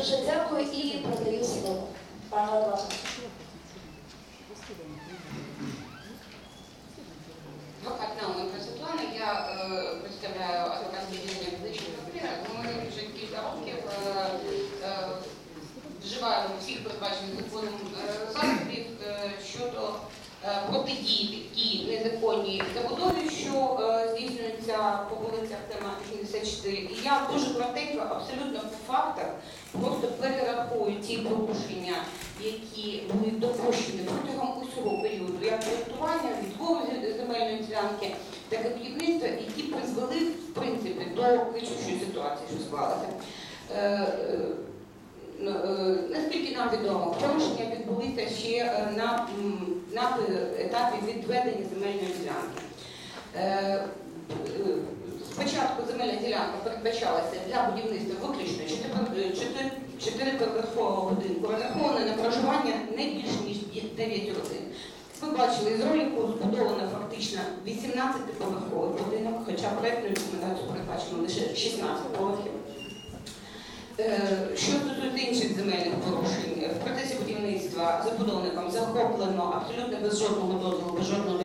дуже дякую і передаю слово. Пане Ладван. Адвокат Науменко Світлана, я е, представляю адвокатське відділення фізичної квартири. Ми вже кілька років е, е, вживаємо всіх передбачених законом заходів щодо протидії такій незаконній забудові, що здійснюється по вулицях Тема 74. І я дуже коротенько, абсолютно по фактах, перерахую ті порушення, які були допущені протягом усього періоду як проєктування, відбору земельної ділянки, так і будівництва, які призвели в принципі до кричущої ситуації, що склалася. Е, е, ну, е, Наскільки нам відомо, порушення відбулися ще на, на етапі відведення земельної ділянки. Спочатку земельна ділянка передбачалася для будівництва виключно чотириповерхового будинку, розрахована на проживання не більше ніж 9 родин. Ви бачили з ролику збудовано фактично 18-поверховий будинок, хоча проєктною документацією передбачено лише 16 поверхів. Е, Що стосується інших земельних порушень, в процесі будівництва забудовником захоплено абсолютно без жодного дозволу, без жодного